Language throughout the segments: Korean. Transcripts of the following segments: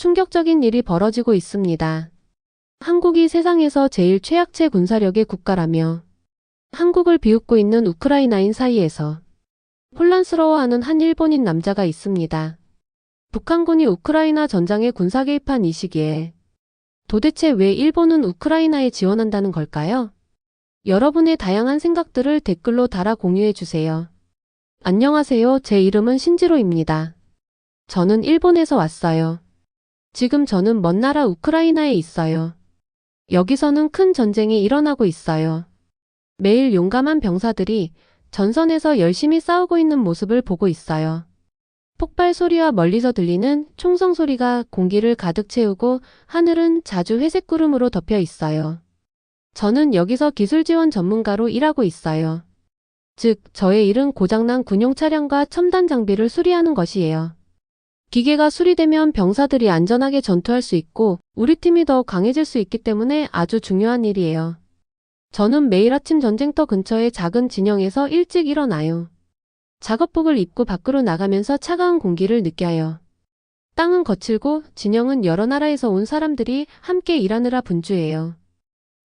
충격적인 일이 벌어지고 있습니다. 한국이 세상에서 제일 최약체 군사력의 국가라며 한국을 비웃고 있는 우크라이나인 사이에서 혼란스러워하는 한 일본인 남자가 있습니다. 북한군이 우크라이나 전장에 군사 개입한 이 시기에 도대체 왜 일본은 우크라이나에 지원한다는 걸까요? 여러분의 다양한 생각들을 댓글로 달아 공유해 주세요. 안녕하세요. 제 이름은 신지로입니다. 저는 일본에서 왔어요. 지금 저는 먼 나라 우크라이나에 있어요. 여기서는 큰 전쟁이 일어나고 있어요. 매일 용감한 병사들이 전선에서 열심히 싸우고 있는 모습을 보고 있어요. 폭발 소리와 멀리서 들리는 총성 소리가 공기를 가득 채우고 하늘은 자주 회색 구름으로 덮여 있어요. 저는 여기서 기술 지원 전문가로 일하고 있어요. 즉, 저의 일은 고장난 군용 차량과 첨단 장비를 수리하는 것이에요. 기계가 수리되면 병사들이 안전하게 전투할 수 있고 우리 팀이 더 강해질 수 있기 때문에 아주 중요한 일이에요. 저는 매일 아침 전쟁터 근처의 작은 진영에서 일찍 일어나요. 작업복을 입고 밖으로 나가면서 차가운 공기를 느껴요. 땅은 거칠고 진영은 여러 나라에서 온 사람들이 함께 일하느라 분주해요.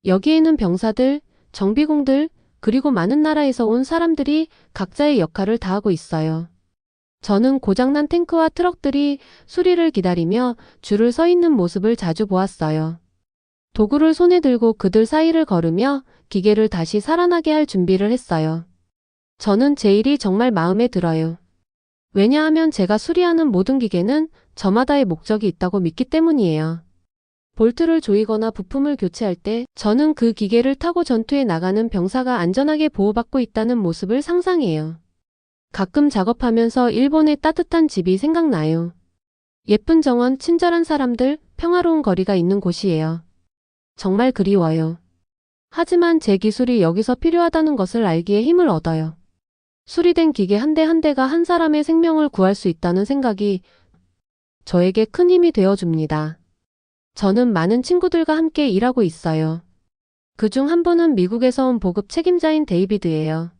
여기에는 병사들, 정비공들, 그리고 많은 나라에서 온 사람들이 각자의 역할을 다하고 있어요. 저는 고장난 탱크와 트럭들이 수리를 기다리며 줄을 서 있는 모습을 자주 보았어요. 도구를 손에 들고 그들 사이를 걸으며 기계를 다시 살아나게 할 준비를 했어요. 저는 제 일이 정말 마음에 들어요. 왜냐하면 제가 수리하는 모든 기계는 저마다의 목적이 있다고 믿기 때문이에요. 볼트를 조이거나 부품을 교체할 때 저는 그 기계를 타고 전투에 나가는 병사가 안전하게 보호받고 있다는 모습을 상상해요. 가끔 작업하면서 일본의 따뜻한 집이 생각나요. 예쁜 정원, 친절한 사람들, 평화로운 거리가 있는 곳이에요. 정말 그리워요. 하지만 제 기술이 여기서 필요하다는 것을 알기에 힘을 얻어요. 수리된 기계 한 대한 대가 한 사람의 생명을 구할 수 있다는 생각이 저에게 큰 힘이 되어줍니다. 저는 많은 친구들과 함께 일하고 있어요. 그중 한 분은 미국에서 온 보급 책임자인 데이비드예요.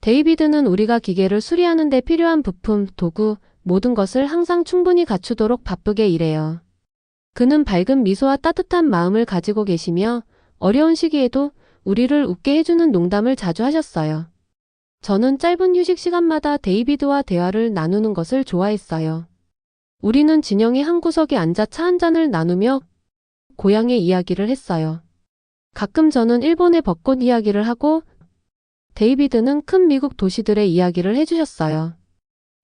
데이비드는 우리가 기계를 수리하는 데 필요한 부품, 도구, 모든 것을 항상 충분히 갖추도록 바쁘게 일해요. 그는 밝은 미소와 따뜻한 마음을 가지고 계시며 어려운 시기에도 우리를 웃게 해주는 농담을 자주 하셨어요. 저는 짧은 휴식 시간마다 데이비드와 대화를 나누는 것을 좋아했어요. 우리는 진영의 한 구석에 앉아 차 한 잔을 나누며 고향의 이야기를 했어요. 가끔 저는 일본의 벚꽃 이야기를 하고 데이비드는 큰 미국 도시들의 이야기를 해주셨어요.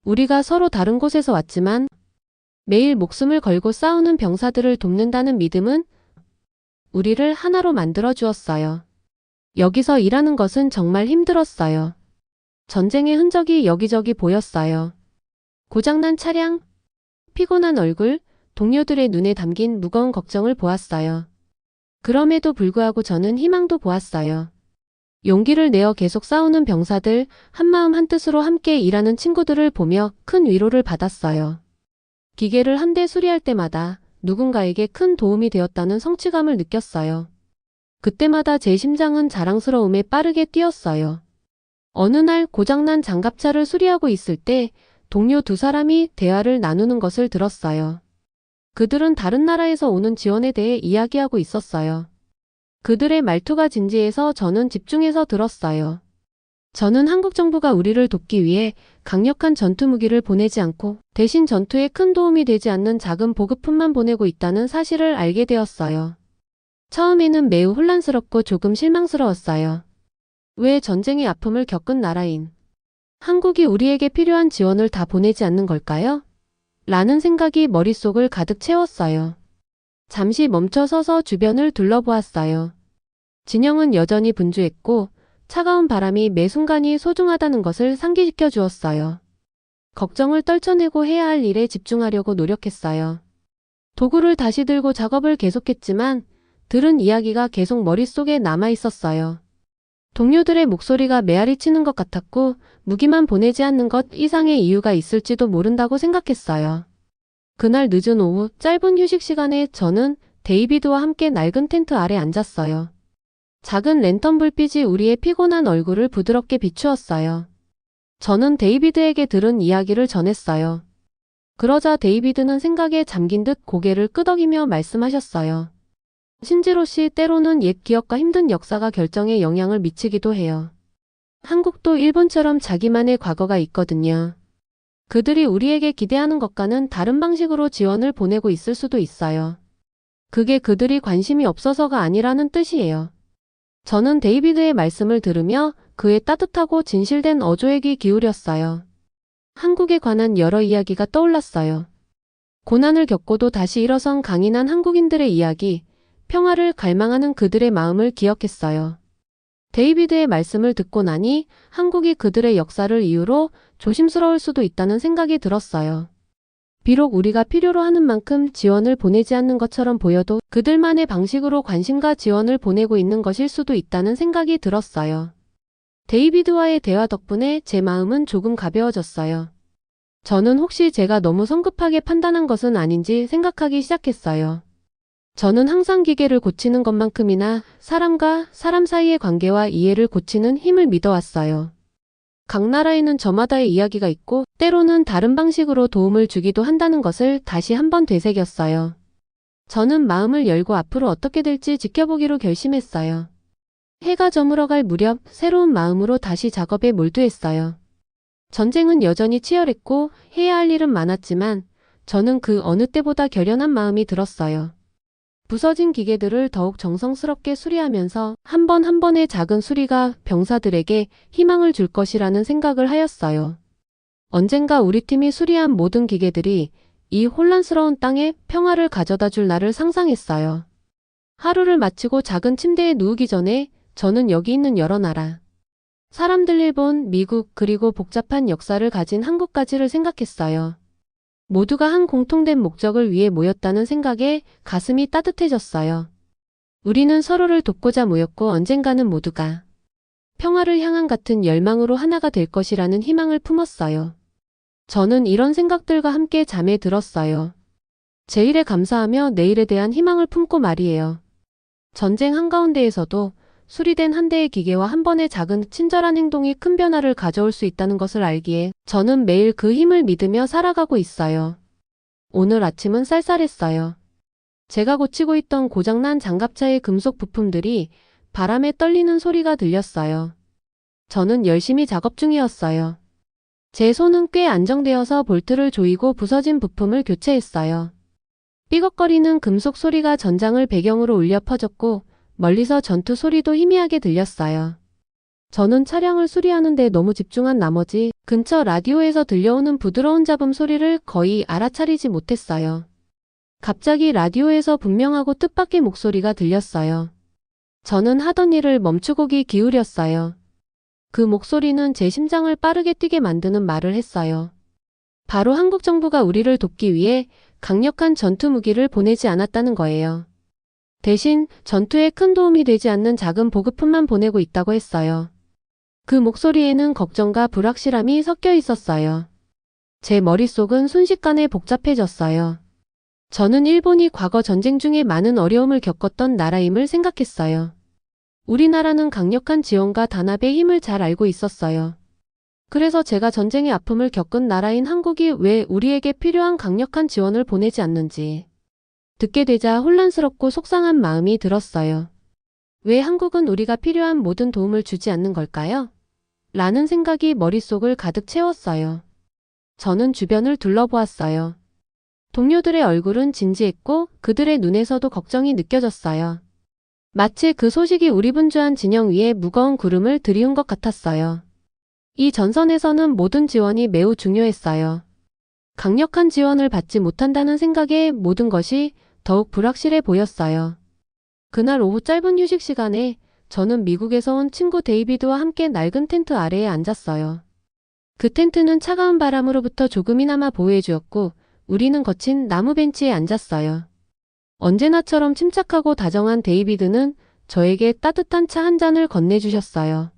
우리가 서로 다른 곳에서 왔지만 매일 목숨을 걸고 싸우는 병사들을 돕는다는 믿음은 우리를 하나로 만들어 주었어요. 여기서 일하는 것은 정말 힘들었어요. 전쟁의 흔적이 여기저기 보였어요. 고장난 차량, 피곤한 얼굴, 동료들의 눈에 담긴 무거운 걱정을 보았어요. 그럼에도 불구하고 저는 희망도 보았어요. 용기를 내어 계속 싸우는 병사들, 한마음 한뜻으로 함께 일하는 친구들을 보며 큰 위로를 받았어요. 기계를 한 대 수리할 때마다 누군가에게 큰 도움이 되었다는 성취감을 느꼈어요. 그때마다 제 심장은 자랑스러움에 빠르게 뛰었어요. 어느 날 고장난 장갑차를 수리하고 있을 때 동료 두 사람이 대화를 나누는 것을 들었어요. 그들은 다른 나라에서 오는 지원에 대해 이야기하고 있었어요. 그들의 말투가 진지해서 저는 집중해서 들었어요. 저는 한국 정부가 우리를 돕기 위해 강력한 전투 무기를 보내지 않고 대신 전투에 큰 도움이 되지 않는 작은 보급품만 보내고 있다는 사실을 알게 되었어요. 처음에는 매우 혼란스럽고 조금 실망스러웠어요. 왜 전쟁의 아픔을 겪은 나라인 한국이 우리에게 필요한 지원을 다 보내지 않는 걸까요? 라는 생각이 머릿속을 가득 채웠어요. 잠시 멈춰 서서 주변을 둘러보았어요. 진영은 여전히 분주했고 차가운 바람이 매 순간이 소중하다는 것을 상기시켜 주었어요. 걱정을 떨쳐내고 해야 할 일에 집중하려고 노력했어요. 도구를 다시 들고 작업을 계속했지만 들은 이야기가 계속 머릿속에 남아 있었어요. 동료들의 목소리가 메아리 치는 것 같았고 무기만 보내지 않는 것 이상의 이유가 있을지도 모른다고 생각했어요. 그날 늦은 오후 짧은 휴식 시간에 저는 데이비드와 함께 낡은 텐트 아래 앉았어요. 작은 랜턴 불빛이 우리의 피곤한 얼굴을 부드럽게 비추었어요. 저는 데이비드에게 들은 이야기를 전했어요. 그러자 데이비드는 생각에 잠긴 듯 고개를 끄덕이며 말씀하셨어요. 신지로 씨 때로는 옛 기억과 힘든 역사가 결정에 영향을 미치기도 해요. 한국도 일본처럼 자기만의 과거가 있거든요. 그들이 우리에게 기대하는 것과는 다른 방식으로 지원을 보내고 있을 수도 있어요. 그게 그들이 관심이 없어서가 아니라는 뜻이에요. 저는 데이비드의 말씀을 들으며 그의 따뜻하고 진실된 어조에 귀 기울였어요. 한국에 관한 여러 이야기가 떠올랐어요. 고난을 겪고도 다시 일어선 강인한 한국인들의 이야기, 평화를 갈망하는 그들의 마음을 기억했어요. 데이비드의 말씀을 듣고 나니 한국이 그들의 역사를 이유로 조심스러울 수도 있다는 생각이 들었어요. 비록 우리가 필요로 하는 만큼 지원을 보내지 않는 것처럼 보여도 그들만의 방식으로 관심과 지원을 보내고 있는 것일 수도 있다는 생각이 들었어요. 데이비드와의 대화 덕분에 제 마음은 조금 가벼워졌어요. 저는 혹시 제가 너무 성급하게 판단한 것은 아닌지 생각하기 시작했어요. 저는 항상 기계를 고치는 것만큼이나 사람과 사람 사이의 관계와 이해를 고치는 힘을 믿어왔어요. 각 나라에는 저마다의 이야기가 있고 때로는 다른 방식으로 도움을 주기도 한다는 것을 다시 한번 되새겼어요. 저는 마음을 열고 앞으로 어떻게 될지 지켜보기로 결심했어요. 해가 저물어갈 무렵 새로운 마음으로 다시 작업에 몰두했어요. 전쟁은 여전히 치열했고 해야 할 일은 많았지만 저는 그 어느 때보다 결연한 마음이 들었어요. 부서진 기계들을 더욱 정성스럽게 수리하면서 한번한 번의 작은 수리가 병사들에게 희망을 줄 것이라는 생각을 하였어요. 언젠가 우리 팀이 수리한 모든 기계들이 이 혼란스러운 땅에 평화를 가져다 줄 날을 상상했어요. 하루를 마치고 작은 침대에 누우기 전에 저는 여기 있는 여러 나라, 사람들 일본, 미국, 그리고 복잡한 역사를 가진 한국까지를 생각했어요. 모두가 한 공통된 목적을 위해 모였다는 생각에 가슴이 따뜻해졌어요. 우리는 서로를 돕고자 모였고 언젠가는 모두가 평화를 향한 같은 열망으로 하나가 될 것이라는 희망을 품었어요. 저는 이런 생각들과 함께 잠에 들었어요. 제 일에 감사하며 내일에 대한 희망을 품고 말이에요. 전쟁 한가운데에서도 수리된 한 대의 기계와 한 번의 작은 친절한 행동이 큰 변화를 가져올 수 있다는 것을 알기에 저는 매일 그 힘을 믿으며 살아가고 있어요. 오늘 아침은 쌀쌀했어요. 제가 고치고 있던 고장난 장갑차의 금속 부품들이 바람에 떨리는 소리가 들렸어요. 저는 열심히 작업 중이었어요. 제 손은 꽤 안정되어서 볼트를 조이고 부서진 부품을 교체했어요. 삐걱거리는 금속 소리가 전장을 배경으로 울려 퍼졌고 멀리서 전투 소리도 희미하게 들렸어요. 저는 차량을 수리하는데 너무 집중한 나머지 근처 라디오에서 들려오는 부드러운 잡음 소리를 거의 알아차리지 못했어요. 갑자기 라디오에서 분명하고 뜻밖의 목소리가 들렸어요. 저는 하던 일을 멈추고 귀 기울였어요. 그 목소리는 제 심장을 빠르게 뛰게 만드는 말을 했어요. 바로 한국 정부가 우리를 돕기 위해 강력한 전투 무기를 보내지 않았다는 거예요. 대신 전투에 큰 도움이 되지 않는 작은 보급품만 보내고 있다고 했어요. 그 목소리에는 걱정과 불확실함이 섞여 있었어요. 제 머릿속은 순식간에 복잡해졌어요. 저는 일본이 과거 전쟁 중에 많은 어려움을 겪었던 나라임을 생각했어요. 우리나라는 강력한 지원과 단합의 힘을 잘 알고 있었어요. 그래서 제가 전쟁의 아픔을 겪은 나라인 한국이 왜 우리에게 필요한 강력한 지원을 보내지 않는지 듣게 되자 혼란스럽고 속상한 마음이 들었어요. 왜 한국은 우리가 필요한 모든 도움을 주지 않는 걸까요? 라는 생각이 머릿속을 가득 채웠어요. 저는 주변을 둘러보았어요. 동료들의 얼굴은 진지했고 그들의 눈에서도 걱정이 느껴졌어요. 마치 그 소식이 우리 분주한 진영 위에 무거운 구름을 들이운 것 같았어요. 이 전선에서는 모든 지원이 매우 중요했어요. 강력한 지원을 받지 못한다는 생각에 모든 것이 더욱 불확실해 보였어요. 그날 오후 짧은 휴식 시간에 저는 미국에서 온 친구 데이비드와 함께 낡은 텐트 아래에 앉았어요. 그 텐트는 차가운 바람으로부터 조금이나마 보호해 주었고 우리는 거친 나무 벤치에 앉았어요. 언제나처럼 침착하고 다정한 데이비드는 저에게 따뜻한 차 한 잔을 건네주셨어요.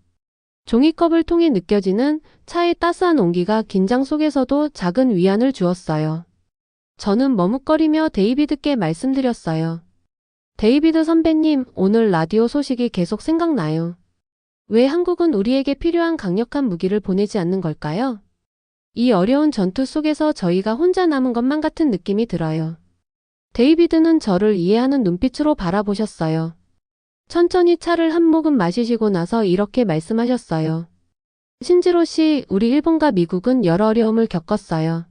종이컵을 통해 느껴지는 차의 따스한 온기가 긴장 속에서도 작은 위안을 주었어요. 저는 머뭇거리며 데이비드께 말씀드렸어요. 데이비드 선배님, 오늘 라디오 소식이 계속 생각나요. 왜 한국은 우리에게 필요한 강력한 무기를 보내지 않는 걸까요? 이 어려운 전투 속에서 저희가 혼자 남은 것만 같은 느낌이 들어요. 데이비드는 저를 이해하는 눈빛으로 바라보셨어요. 천천히 차를 한 모금 마시시고 나서 이렇게 말씀하셨어요. 신지로 씨, 우리 일본과 미국은 여러 어려움을 겪었어요.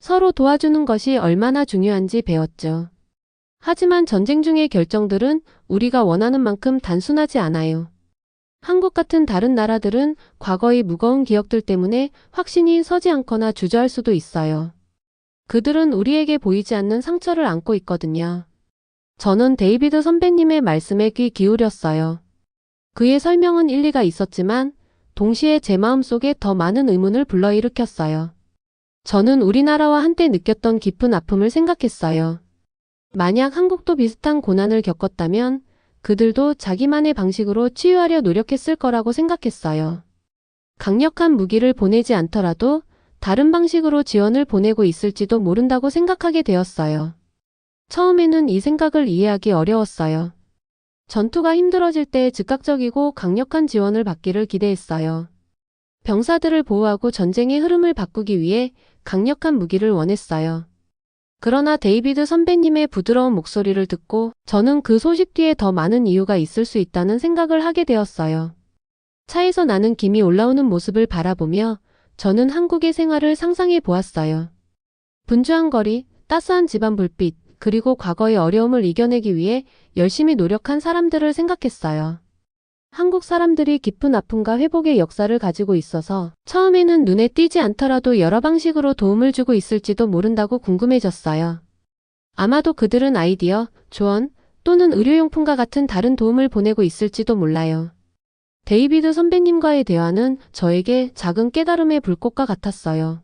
서로 도와주는 것이 얼마나 중요한지 배웠죠. 하지만 전쟁 중의 결정들은 우리가 원하는 만큼 단순하지 않아요. 한국 같은 다른 나라들은 과거의 무거운 기억들 때문에 확신이 서지 않거나 주저할 수도 있어요. 그들은 우리에게 보이지 않는 상처를 안고 있거든요. 저는 데이비드 선배님의 말씀에 귀 기울였어요. 그의 설명은 일리가 있었지만 동시에 제 마음속에 더 많은 의문을 불러일으켰어요. 저는 우리나라와 한때 느꼈던 깊은 아픔을 생각했어요. 만약 한국도 비슷한 고난을 겪었다면 그들도 자기만의 방식으로 치유하려 노력했을 거라고 생각했어요. 강력한 무기를 보내지 않더라도 다른 방식으로 지원을 보내고 있을지도 모른다고 생각하게 되었어요. 처음에는 이 생각을 이해하기 어려웠어요. 전투가 힘들어질 때 즉각적이고 강력한 지원을 받기를 기대했어요. 병사들을 보호하고 전쟁의 흐름을 바꾸기 위해 강력한 무기를 원했어요. 그러나 데이비드 선배님의 부드러운 목소리를 듣고 저는 그 소식 뒤에 더 많은 이유가 있을 수 있다는 생각을 하게 되었어요. 차에서 나는 김이 올라오는 모습을 바라보며 저는 한국의 생활을 상상해 보았어요. 분주한 거리, 따스한 집안 불빛, 그리고 과거의 어려움을 이겨내기 위해 열심히 노력한 사람들을 생각했어요. 한국 사람들이 깊은 아픔과 회복의 역사를 가지고 있어서 처음에는 눈에 띄지 않더라도 여러 방식으로 도움을 주고 있을지도 모른다고 궁금해졌어요. 아마도 그들은 아이디어, 조언 또는 의료용품과 같은 다른 도움을 보내고 있을지도 몰라요. 데이비드 선배님과의 대화는 저에게 작은 깨달음의 불꽃과 같았어요.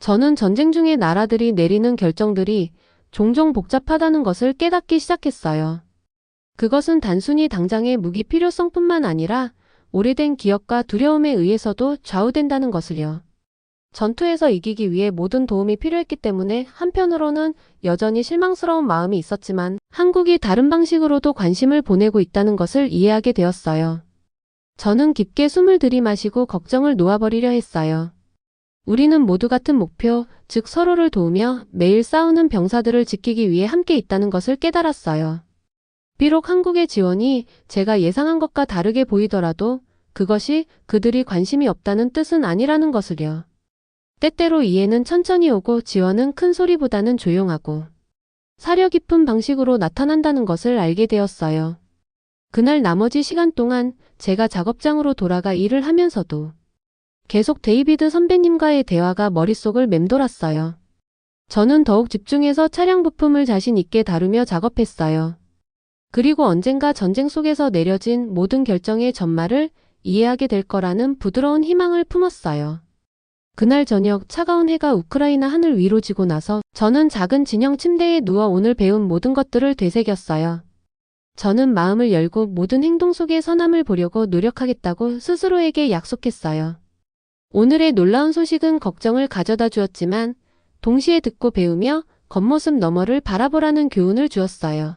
저는 전쟁 중에 나라들이 내리는 결정들이 종종 복잡하다는 것을 깨닫기 시작했어요. 그것은 단순히 당장의 무기 필요성뿐만 아니라 오래된 기억과 두려움에 의해서도 좌우된다는 것을요. 전투에서 이기기 위해 모든 도움이 필요했기 때문에 한편으로는 여전히 실망스러운 마음이 있었지만 한국이 다른 방식으로도 관심을 보내고 있다는 것을 이해하게 되었어요. 저는 깊게 숨을 들이마시고 걱정을 놓아버리려 했어요. 우리는 모두 같은 목표, 즉 서로를 도우며 매일 싸우는 병사들을 지키기 위해 함께 있다는 것을 깨달았어요. 비록 한국의 지원이 제가 예상한 것과 다르게 보이더라도 그것이 그들이 관심이 없다는 뜻은 아니라는 것을요. 때때로 이해는 천천히 오고 지원은 큰 소리보다는 조용하고 사려 깊은 방식으로 나타난다는 것을 알게 되었어요. 그날 나머지 시간 동안 제가 작업장으로 돌아가 일을 하면서도 계속 데이비드 선배님과의 대화가 머릿속을 맴돌았어요. 저는 더욱 집중해서 차량 부품을 자신 있게 다루며 작업했어요. 그리고 언젠가 전쟁 속에서 내려진 모든 결정의 전말을 이해하게 될 거라는 부드러운 희망을 품었어요. 그날 저녁 차가운 해가 우크라이나 하늘 위로 지고 나서 저는 작은 진영 침대에 누워 오늘 배운 모든 것들을 되새겼어요. 저는 마음을 열고 모든 행동 속에 선함을 보려고 노력하겠다고 스스로에게 약속했어요. 오늘의 놀라운 소식은 걱정을 가져다 주었지만 동시에 듣고 배우며 겉모습 너머를 바라보라는 교훈을 주었어요.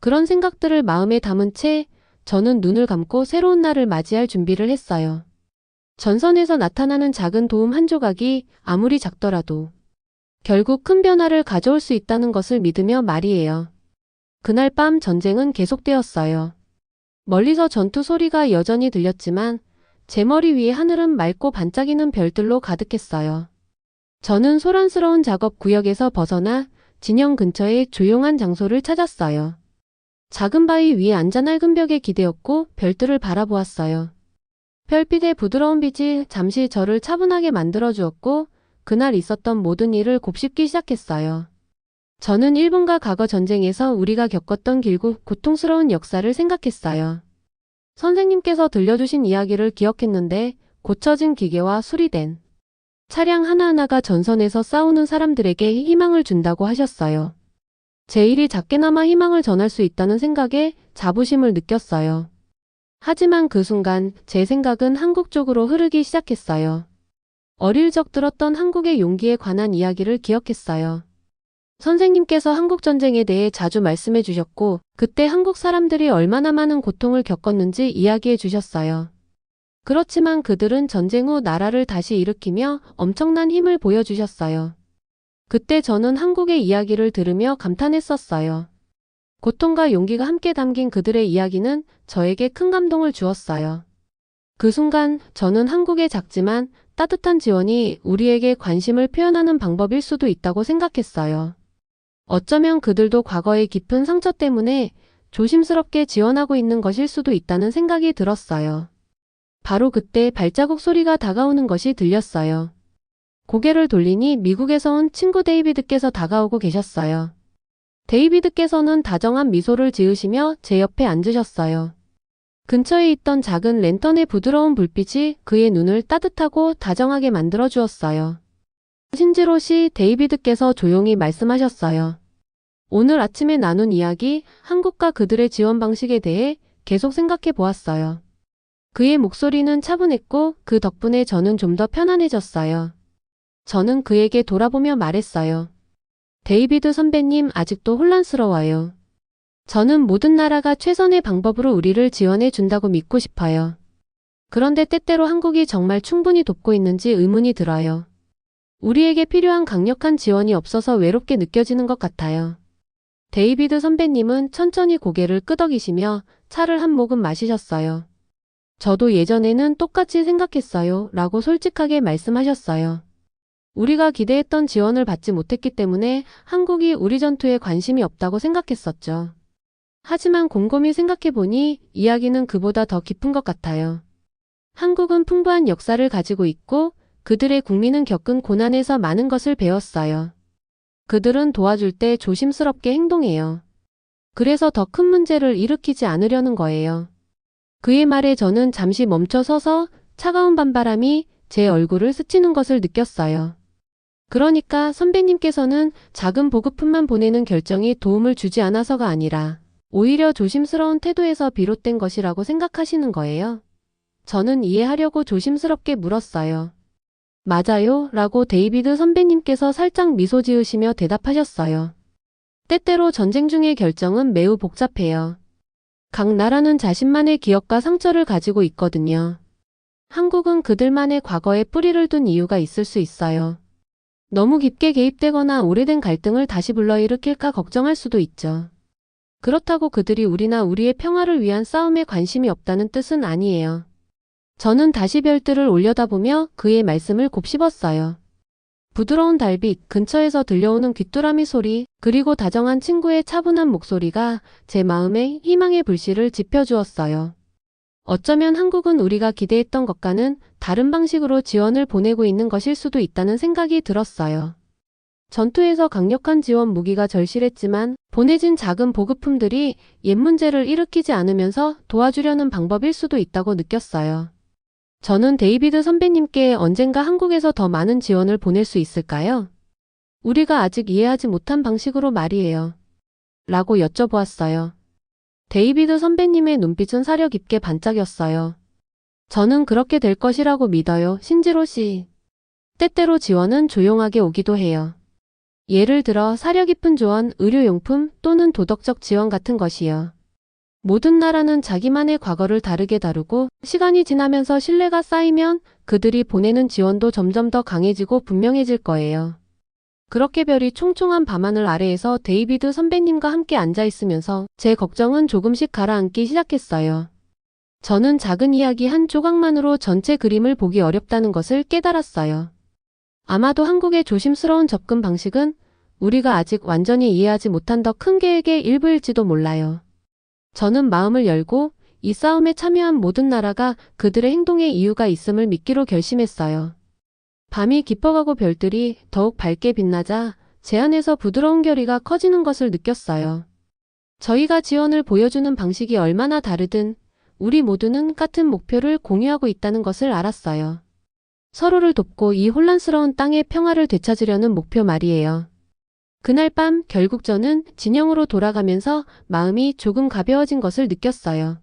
그런 생각들을 마음에 담은 채 저는 눈을 감고 새로운 날을 맞이할 준비를 했어요. 전선에서 나타나는 작은 도움 한 조각이 아무리 작더라도 결국 큰 변화를 가져올 수 있다는 것을 믿으며 말이에요. 그날 밤 전쟁은 계속되었어요. 멀리서 전투 소리가 여전히 들렸지만 제 머리 위에 하늘은 맑고 반짝이는 별들로 가득했어요. 저는 소란스러운 작업 구역에서 벗어나 진영 근처의 조용한 장소를 찾았어요. 작은 바위 위에 앉아 낡은 벽에 기대었고 별들을 바라보았어요. 별빛의 부드러운 빛이 잠시 저를 차분하게 만들어 주었고 그날 있었던 모든 일을 곱씹기 시작했어요. 저는 일본과 과거 전쟁에서 우리가 겪었던 길고 고통스러운 역사를 생각했어요. 선생님께서 들려주신 이야기를 기억했는데 고쳐진 기계와 수리된 차량 하나하나가 전선에서 싸우는 사람들에게 희망을 준다고 하셨어요. 제 일이 작게나마 희망을 전할 수 있다는 생각에 자부심을 느꼈어요. 하지만 그 순간 제 생각은 한국 쪽으로 흐르기 시작했어요. 어릴 적 들었던 한국의 용기에 관한 이야기를 기억했어요. 선생님께서 한국 전쟁에 대해 자주 말씀해 주셨고, 그때 한국 사람들이 얼마나 많은 고통을 겪었는지 이야기해 주셨어요. 그렇지만 그들은 전쟁 후 나라를 다시 일으키며 엄청난 힘을 보여주셨어요. 그때 저는 한국의 이야기를 들으며 감탄했었어요. 고통과 용기가 함께 담긴 그들의 이야기는 저에게 큰 감동을 주었어요. 그 순간 저는 한국의 작지만 따뜻한 지원이 우리에게 관심을 표현하는 방법일 수도 있다고 생각했어요. 어쩌면 그들도 과거의 깊은 상처 때문에 조심스럽게 지원하고 있는 것일 수도 있다는 생각이 들었어요. 바로 그때 발자국 소리가 다가오는 것이 들렸어요. 고개를 돌리니 미국에서 온 친구 데이비드께서 다가오고 계셨어요. 데이비드께서는 다정한 미소를 지으시며 제 옆에 앉으셨어요. 근처에 있던 작은 랜턴의 부드러운 불빛이 그의 눈을 따뜻하고 다정하게 만들어 주었어요. 신지로 씨 데이비드께서 조용히 말씀하셨어요. 오늘 아침에 나눈 이야기, 한국과 그들의 지원 방식에 대해 계속 생각해 보았어요. 그의 목소리는 차분했고 그 덕분에 저는 좀 더 편안해졌어요. 저는 그에게 돌아보며 말했어요. 데이비드 선배님 아직도 혼란스러워요. 저는 모든 나라가 최선의 방법으로 우리를 지원해 준다고 믿고 싶어요. 그런데 때때로 한국이 정말 충분히 돕고 있는지 의문이 들어요. 우리에게 필요한 강력한 지원이 없어서 외롭게 느껴지는 것 같아요. 데이비드 선배님은 천천히 고개를 끄덕이시며 차를 한 모금 마시셨어요. 저도 예전에는 똑같이 생각했어요. 라고 솔직하게 말씀하셨어요. 우리가 기대했던 지원을 받지 못했기 때문에 한국이 우리 전투에 관심이 없다고 생각했었죠. 하지만 곰곰이 생각해보니 이야기는 그보다 더 깊은 것 같아요. 한국은 풍부한 역사를 가지고 있고 그들의 국민은 겪은 고난에서 많은 것을 배웠어요. 그들은 도와줄 때 조심스럽게 행동해요. 그래서 더 큰 문제를 일으키지 않으려는 거예요. 그의 말에 저는 잠시 멈춰 서서 차가운 밤바람이 제 얼굴을 스치는 것을 느꼈어요. 그러니까 선배님께서는 작은 보급품만 보내는 결정이 도움을 주지 않아서가 아니라 오히려 조심스러운 태도에서 비롯된 것이라고 생각하시는 거예요. 저는 이해하려고 조심스럽게 물었어요. 맞아요. 라고 데이비드 선배님께서 살짝 미소 지으시며 대답하셨어요. 때때로 전쟁 중의 결정은 매우 복잡해요. 각 나라는 자신만의 기억과 상처를 가지고 있거든요. 한국은 그들만의 과거에 뿌리를 둔 이유가 있을 수 있어요. 너무 깊게 개입되거나 오래된 갈등을 다시 불러일으킬까 걱정할 수도 있죠. 그렇다고 그들이 우리나 우리의 평화를 위한 싸움에 관심이 없다는 뜻은 아니에요. 저는 다시 별들을 올려다보며 그의 말씀을 곱씹었어요. 부드러운 달빛, 근처에서 들려오는 귀뚜라미 소리, 그리고 다정한 친구의 차분한 목소리가 제 마음에 희망의 불씨를 지펴주었어요. 어쩌면 한국은 우리가 기대했던 것과는 다른 방식으로 지원을 보내고 있는 것일 수도 있다는 생각이 들었어요. 전투에서 강력한 지원 무기가 절실했지만 보내진 작은 보급품들이 옛 문제를 일으키지 않으면서 도와주려는 방법일 수도 있다고 느꼈어요. 저는 데이비드 선배님께 언젠가 한국에서 더 많은 지원을 보낼 수 있을까요? 우리가 아직 이해하지 못한 방식으로 말이에요. 라고 여쭤보았어요. 데이비드 선배님의 눈빛은 사려 깊게 반짝였어요. 저는 그렇게 될 것이라고 믿어요, 신지로 씨. 때때로 지원은 조용하게 오기도 해요. 예를 들어 사려 깊은 조언, 의료용품 또는 도덕적 지원 같은 것이요. 모든 나라는 자기만의 과거를 다르게 다루고 시간이 지나면서 신뢰가 쌓이면 그들이 보내는 지원도 점점 더 강해지고 분명해질 거예요. 그렇게 별이 총총한 밤하늘 아래에서 데이비드 선배님과 함께 앉아 있으면서 제 걱정은 조금씩 가라앉기 시작했어요. 저는 작은 이야기 한 조각만으로 전체 그림을 보기 어렵다는 것을 깨달았어요. 아마도 한국의 조심스러운 접근 방식은 우리가 아직 완전히 이해하지 못한 더 큰 계획의 일부일지도 몰라요. 저는 마음을 열고 이 싸움에 참여한 모든 나라가 그들의 행동에 이유가 있음을 믿기로 결심했어요. 밤이 깊어가고 별들이 더욱 밝게 빛나자 제 안에서 부드러운 결의가 커지는 것을 느꼈어요. 저희가 지원을 보여주는 방식이 얼마나 다르든 우리 모두는 같은 목표를 공유하고 있다는 것을 알았어요. 서로를 돕고 이 혼란스러운 땅의 평화를 되찾으려는 목표 말이에요. 그날 밤 결국 저는 진영으로 돌아가면서 마음이 조금 가벼워진 것을 느꼈어요.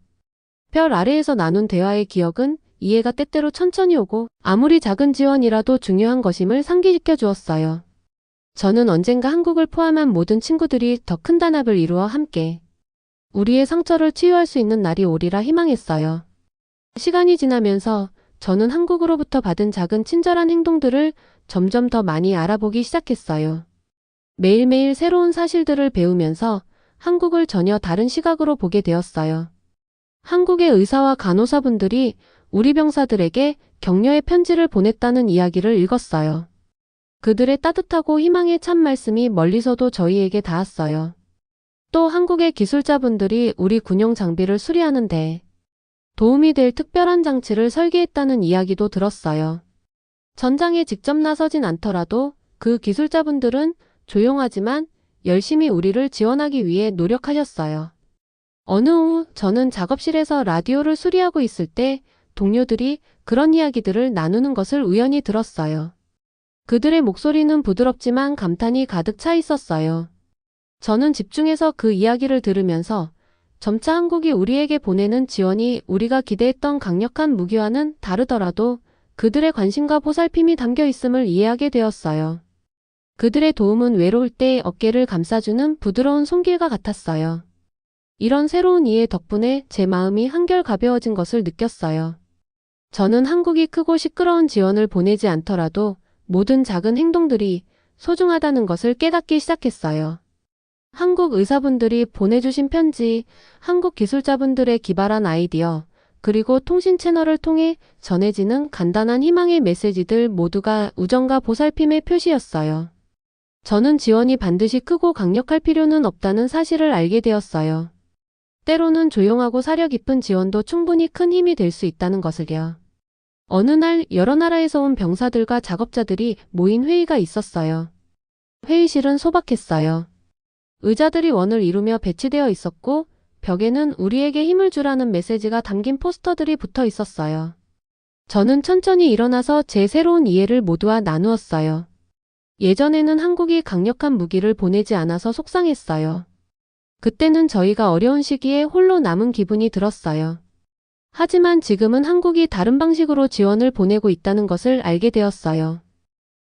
별 아래에서 나눈 대화의 기억은 이해가 때때로 천천히 오고 아무리 작은 지원이라도 중요한 것임을 상기시켜 주었어요. 저는 언젠가 한국을 포함한 모든 친구들이 더 큰 단합을 이루어 함께 우리의 상처를 치유할 수 있는 날이 오리라 희망했어요. 시간이 지나면서 저는 한국으로부터 받은 작은 친절한 행동들을 점점 더 많이 알아보기 시작했어요. 매일매일 새로운 사실들을 배우면서 한국을 전혀 다른 시각으로 보게 되었어요. 한국의 의사와 간호사분들이 우리 병사들에게 격려의 편지를 보냈다는 이야기를 읽었어요. 그들의 따뜻하고 희망의 참 말씀이 멀리서도 저희에게 닿았어요. 또 한국의 기술자분들이 우리 군용 장비를 수리하는데 도움이 될 특별한 장치를 설계했다는 이야기도 들었어요. 전장에 직접 나서진 않더라도 그 기술자분들은 조용하지만 열심히 우리를 지원하기 위해 노력하셨어요. 어느 오후 저는 작업실에서 라디오를 수리하고 있을 때 동료들이 그런 이야기들을 나누는 것을 우연히 들었어요. 그들의 목소리는 부드럽지만 감탄이 가득 차 있었어요. 저는 집중해서 그 이야기를 들으면서 점차 한국이 우리에게 보내는 지원이 우리가 기대했던 강력한 무기와는 다르더라도 그들의 관심과 보살핌이 담겨 있음을 이해하게 되었어요. 그들의 도움은 외로울 때 어깨를 감싸주는 부드러운 손길과 같았어요. 이런 새로운 이해 덕분에 제 마음이 한결 가벼워진 것을 느꼈어요. 저는 한국이 크고 시끄러운 지원을 보내지 않더라도 모든 작은 행동들이 소중하다는 것을 깨닫기 시작했어요. 한국 의사분들이 보내주신 편지, 한국 기술자분들의 기발한 아이디어, 그리고 통신 채널을 통해 전해지는 간단한 희망의 메시지들 모두가 우정과 보살핌의 표시였어요. 저는 지원이 반드시 크고 강력할 필요는 없다는 사실을 알게 되었어요. 때로는 조용하고 사려 깊은 지원도 충분히 큰 힘이 될 수 있다는 것을요. 어느 날 여러 나라에서 온 병사들과 작업자들이 모인 회의가 있었어요. 회의실은 소박했어요. 의자들이 원을 이루며 배치되어 있었고 벽에는 우리에게 힘을 주라는 메시지가 담긴 포스터들이 붙어 있었어요. 저는 천천히 일어나서 제 새로운 이해를 모두와 나누었어요. 예전에는 한국이 강력한 무기를 보내지 않아서 속상했어요. 그때는 저희가 어려운 시기에 홀로 남은 기분이 들었어요. 하지만 지금은 한국이 다른 방식으로 지원을 보내고 있다는 것을 알게 되었어요.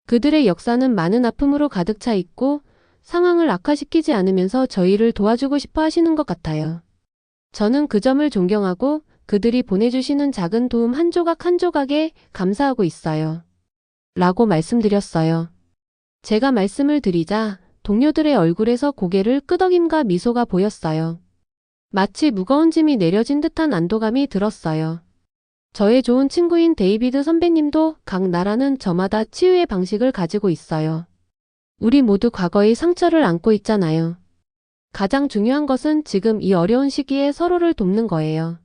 그들의 역사는 많은 아픔으로 가득 차 있고 상황을 악화시키지 않으면서 저희를 도와주고 싶어 하시는 것 같아요. 저는 그 점을 존경하고 그들이 보내주시는 작은 도움 한 조각 한 조각에 감사하고 있어요. 라고 말씀드렸어요. 제가 말씀을 드리자 동료들의 얼굴에서 고개를 끄덕임과 미소가 보였어요. 마치 무거운 짐이 내려진 듯한 안도감이 들었어요. 저의 좋은 친구인 데이비드 선배님도 각 나라는 저마다 치유의 방식을 가지고 있어요. 우리 모두 과거의 상처를 안고 있잖아요. 가장 중요한 것은 지금 이 어려운 시기에 서로를 돕는 거예요.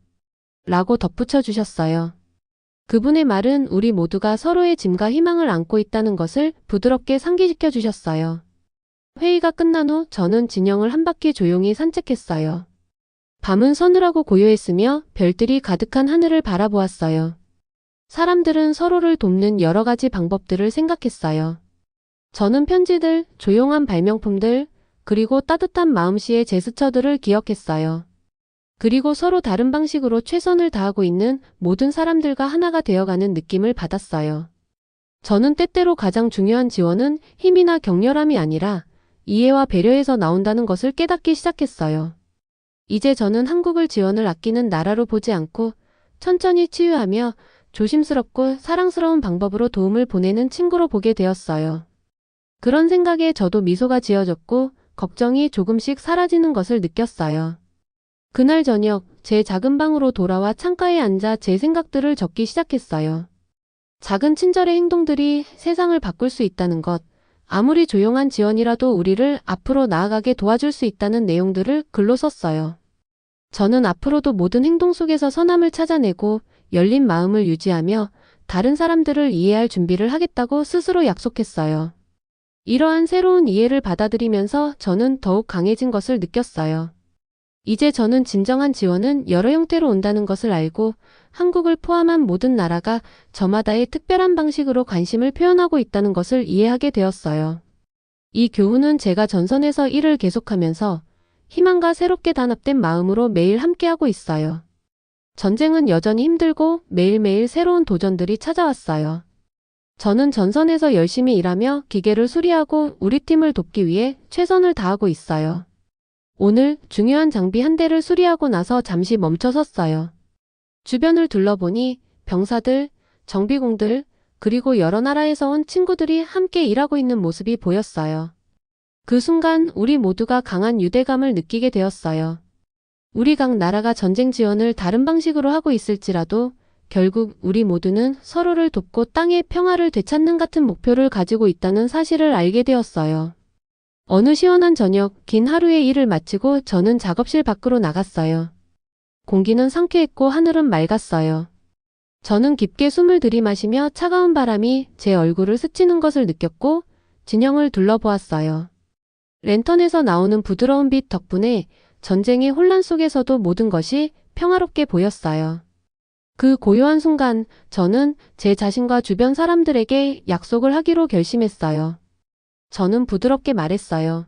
라고 덧붙여 주셨어요. 그분의 말은 우리 모두가 서로의 짐과 희망을 안고 있다는 것을 부드럽게 상기시켜 주셨어요. 회의가 끝난 후 저는 진영을 한 바퀴 조용히 산책했어요. 밤은 서늘하고 고요했으며 별들이 가득한 하늘을 바라보았어요. 사람들은 서로를 돕는 여러 가지 방법들을 생각했어요. 저는 편지들, 조용한 발명품들, 그리고 따뜻한 마음씨의 제스처들을 기억했어요. 그리고 서로 다른 방식으로 최선을 다하고 있는 모든 사람들과 하나가 되어가는 느낌을 받았어요. 저는 때때로 가장 중요한 지원은 힘이나 격렬함이 아니라 이해와 배려에서 나온다는 것을 깨닫기 시작했어요. 이제 저는 한국을 지원을 아끼는 나라로 보지 않고 천천히 치유하며 조심스럽고 사랑스러운 방법으로 도움을 보내는 친구로 보게 되었어요. 그런 생각에 저도 미소가 지어졌고 걱정이 조금씩 사라지는 것을 느꼈어요. 그날 저녁 제 작은 방으로 돌아와 창가에 앉아 제 생각들을 적기 시작했어요. 작은 친절의 행동들이 세상을 바꿀 수 있다는 것, 아무리 조용한 지원이라도 우리를 앞으로 나아가게 도와줄 수 있다는 내용들을 글로 썼어요. 저는 앞으로도 모든 행동 속에서 선함을 찾아내고 열린 마음을 유지하며 다른 사람들을 이해할 준비를 하겠다고 스스로 약속했어요. 이러한 새로운 이해를 받아들이면서 저는 더욱 강해진 것을 느꼈어요. 이제 저는 진정한 지원은 여러 형태로 온다는 것을 알고 한국을 포함한 모든 나라가 저마다의 특별한 방식으로 관심을 표현하고 있다는 것을 이해하게 되었어요. 이 교훈은 제가 전선에서 일을 계속하면서 희망과 새롭게 단합된 마음으로 매일 함께하고 있어요. 전쟁은 여전히 힘들고 매일매일 새로운 도전들이 찾아왔어요. 저는 전선에서 열심히 일하며 기계를 수리하고 우리 팀을 돕기 위해 최선을 다하고 있어요. 오늘 중요한 장비 한 대를 수리하고 나서 잠시 멈춰 섰어요. 주변을 둘러보니 병사들, 정비공들, 그리고 여러 나라에서 온 친구들이 함께 일하고 있는 모습이 보였어요. 그 순간 우리 모두가 강한 유대감을 느끼게 되었어요. 우리 각 나라가 전쟁 지원을 다른 방식으로 하고 있을지라도 결국 우리 모두는 서로를 돕고 땅의 평화를 되찾는 같은 목표를 가지고 있다는 사실을 알게 되었어요. 어느 시원한 저녁, 긴 하루의 일을 마치고 저는 작업실 밖으로 나갔어요. 공기는 상쾌했고 하늘은 맑았어요. 저는 깊게 숨을 들이마시며 차가운 바람이 제 얼굴을 스치는 것을 느꼈고 진영을 둘러보았어요. 랜턴에서 나오는 부드러운 빛 덕분에 전쟁의 혼란 속에서도 모든 것이 평화롭게 보였어요. 그 고요한 순간 저는 제 자신과 주변 사람들에게 약속을 하기로 결심했어요. 저는 부드럽게 말했어요.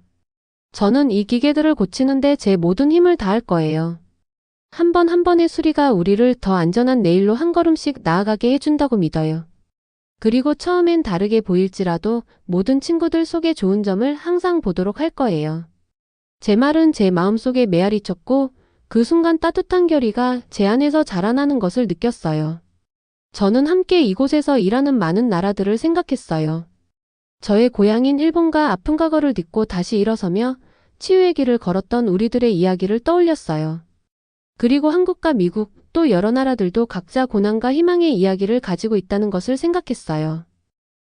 저는 이 기계들을 고치는데 제 모든 힘을 다할 거예요. 한 번 한 번의 수리가 우리를 더 안전한 내일로 한 걸음씩 나아가게 해준다고 믿어요. 그리고 처음엔 다르게 보일지라도 모든 친구들 속에 좋은 점을 항상 보도록 할 거예요. 제 말은 제 마음속에 메아리 쳤고 그 순간 따뜻한 결의가 제 안에서 자라나는 것을 느꼈어요. 저는 함께 이곳에서 일하는 많은 나라들을 생각했어요. 저의 고향인 일본과 아픈 과거를 딛고 다시 일어서며 치유의 길을 걸었던 우리들의 이야기를 떠올렸어요. 그리고 한국과 미국 또 여러 나라들도 각자 고난과 희망의 이야기를 가지고 있다는 것을 생각했어요.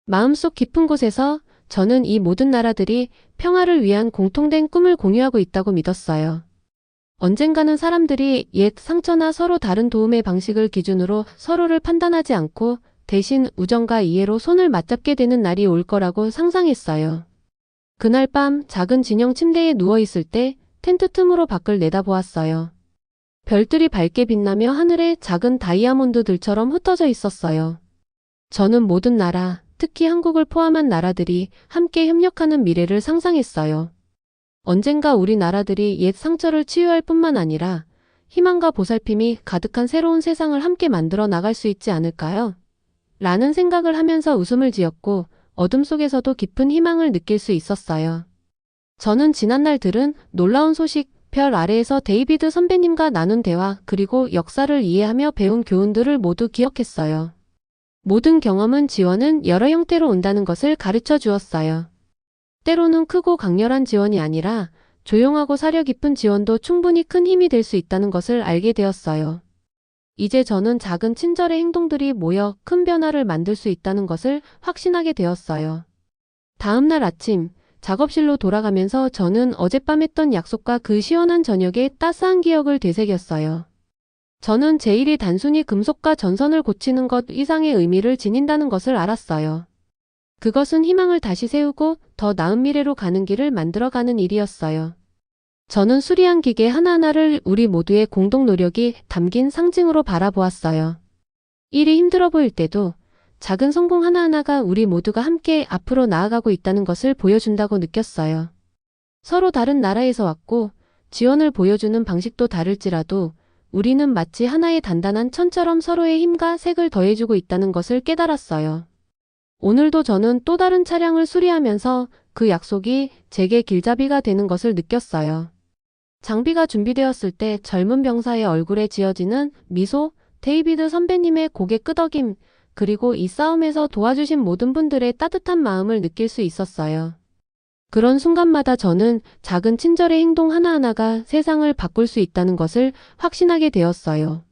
마음속 깊은 곳에서 저는 이 모든 나라들이 평화를 위한 공통된 꿈을 공유하고 있다고 믿었어요. 언젠가는 사람들이 옛 상처나 서로 다른 도움의 방식을 기준으로 서로를 판단하지 않고 대신 우정과 이해로 손을 맞잡게 되는 날이 올 거라고 상상했어요. 그날 밤 작은 진영 침대에 누워 있을 때 텐트 틈으로 밖을 내다보았어요. 별들이 밝게 빛나며 하늘에 작은 다이아몬드들처럼 흩어져 있었어요. 저는 모든 나라, 특히 한국을 포함한 나라들이 함께 협력하는 미래를 상상했어요. 언젠가 우리 나라들이 옛 상처를 치유할 뿐만 아니라 희망과 보살핌이 가득한 새로운 세상을 함께 만들어 나갈 수 있지 않을까요? 라는 생각을 하면서 웃음을 지었고 어둠 속에서도 깊은 희망을 느낄 수 있었어요. 저는 지난날 들은 놀라운 소식, 별 아래에서 데이비드 선배님과 나눈 대화, 그리고 역사를 이해하며 배운 교훈들을 모두 기억했어요. 모든 경험은 지원은 여러 형태로 온다는 것을 가르쳐 주었어요. 때로는 크고 강렬한 지원이 아니라 조용하고 사려 깊은 지원도 충분히 큰 힘이 될 수 있다는 것을 알게 되었어요. 이제 저는 작은 친절의 행동들이 모여 큰 변화를 만들 수 있다는 것을 확신하게 되었어요. 다음 날 아침, 작업실로 돌아가면서 저는 어젯밤 했던 약속과 그 시원한 저녁의 따스한 기억을 되새겼어요. 저는 제 일이 단순히 금속과 전선을 고치는 것 이상의 의미를 지닌다는 것을 알았어요. 그것은 희망을 다시 세우고 더 나은 미래로 가는 길을 만들어가는 일이었어요. 저는 수리한 기계 하나하나를 우리 모두의 공동 노력이 담긴 상징으로 바라보았어요. 일이 힘들어 보일 때도 작은 성공 하나하나가 우리 모두가 함께 앞으로 나아가고 있다는 것을 보여준다고 느꼈어요. 서로 다른 나라에서 왔고 지원을 보여주는 방식도 다를지라도 우리는 마치 하나의 단단한 천처럼 서로의 힘과 색을 더해주고 있다는 것을 깨달았어요. 오늘도 저는 또 다른 차량을 수리하면서 그 약속이 제게 길잡이가 되는 것을 느꼈어요. 장비가 준비되었을 때 젊은 병사의 얼굴에 지어지는 미소, 데이비드 선배님의 고개 끄덕임, 그리고 이 싸움에서 도와주신 모든 분들의 따뜻한 마음을 느낄 수 있었어요. 그런 순간마다 저는 작은 친절의 행동 하나하나가 세상을 바꿀 수 있다는 것을 확신하게 되었어요.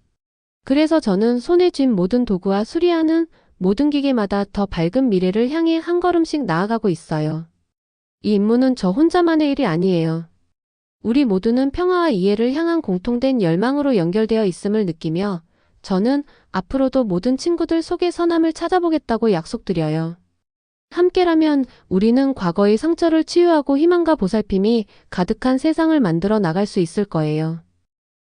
그래서 저는 손에 쥔 모든 도구와 수리하는 모든 기계마다 더 밝은 미래를 향해 한 걸음씩 나아가고 있어요. 이 임무는 저 혼자만의 일이 아니에요. 우리 모두는 평화와 이해를 향한 공통된 열망으로 연결되어 있음을 느끼며 저는 앞으로도 모든 친구들 속의 선함을 찾아보겠다고 약속드려요. 함께라면 우리는 과거의 상처를 치유하고 희망과 보살핌이 가득한 세상을 만들어 나갈 수 있을 거예요.